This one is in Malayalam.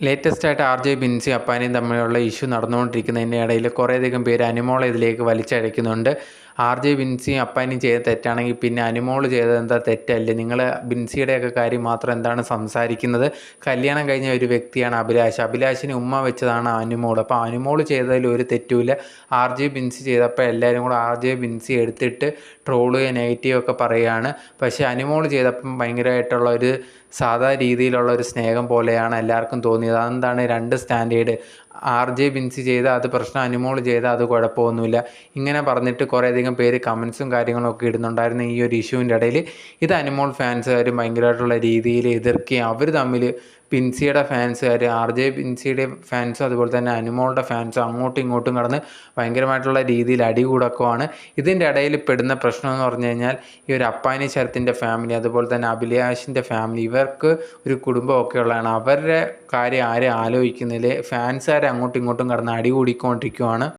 ലേറ്റസ്റ്റ് ആയിട്ട് ആർ ജെ ബിൻസി അപ്പാനിയും തമ്മിലുള്ള ഇഷ്യൂ നടന്നുകൊണ്ടിരിക്കുന്നതിന്റെ ഇടയിൽ കുറേയധികം പേര് അനുമോളെ ഇതിലേക്ക് വലിച്ചഴയ്ക്കുന്നുണ്ട്. ആർ ജെ ബിൻസി അപ്പാനിയും ചെയ്ത തെറ്റാണെങ്കിൽ പിന്നെ അനുമോൾ ചെയ്തത് എന്താ തെറ്റല്ലേ? നിങ്ങൾ ബിൻസിയുടെയൊക്കെ കാര്യം മാത്രം എന്താണ് സംസാരിക്കുന്നത്? കല്യാണം കഴിഞ്ഞ ഒരു വ്യക്തിയാണ് അഭിലാഷ്. അഭിലാഷിന് ഉമ്മ വെച്ചതാണ് അനുമോൾ അപ്പോൾ അനുമോൾ ചെയ്തതിൽ ഒരു തെറ്റുമില്ല. ആർ ജെ ബിൻസി ചെയ്തപ്പോൾ എല്ലാവരും കൂടെ ആർ ജെ ബിൻസി എടുത്തിട്ട് ട്രോൾ നെഗറ്റീവ് ഒക്കെ പറയുകയാണ്. പക്ഷേ അനുമോൾ ചെയ്തപ്പം ഭയങ്കരമായിട്ടുള്ള ഒരു സാധാ രീതിയിലുള്ള ഒരു സ്നേഹം പോലെയാണ് എല്ലാവർക്കും തോന്നിയത്. അതെന്താണ് രണ്ട് സ്റ്റാൻഡേർഡ്? ആർ ജെ ബിൻസി ചെയ്ത അത് പ്രശ്നം അനുമോൾ ചെയ്ത അത് കുഴപ്പമൊന്നുമില്ല. ഇങ്ങനെ പറഞ്ഞിട്ട് കുറേയധികം പേര് കമൻസും കാര്യങ്ങളൊക്കെ ഇടുന്നുണ്ടായിരുന്നു ഈ ഒരു ഇഷ്യൂവിന്റെ ഇടയിൽ. ഇത് അനുമോൾ ഫാൻസുകാരും ഭയങ്കരമായിട്ടുള്ള രീതിയിൽ എതിർക്കുകയും അവർ തമ്മിൽ ബിൻസിയുടെ ഫാൻസുകാർ ആർ ജെ പിൻസിയുടെ ഫാൻസും അതുപോലെ തന്നെ അനുമോളുടെ ഫാൻസും അങ്ങോട്ടും ഇങ്ങോട്ടും കടന്ന് ഭയങ്കരമായിട്ടുള്ള രീതിയിൽ അടി കൂടക്കുവാണ്. ഇതിന്റെ ഇടയിൽ പെടുന്ന പ്രശ്നം എന്ന് പറഞ്ഞു കഴിഞ്ഞാൽ ഈ ഒരു അപ്പാനി ശരത്തിന്റെ ഫാമിലി അതുപോലെ തന്നെ അഭിലാഷിന്റെ ഫാമിലി ഇവർക്ക് ഒരു കുടുംബമൊക്കെ ഉള്ളതാണ് അവരുടെ കാര്യം ആരും ആലോചിക്കുന്നില്ല ഫാൻസുകാരെ അങ്ങോട്ടും ഇങ്ങോട്ടും കടന്ന് അടി കൂടിക്കൊണ്ടിരിക്കുവാണ്.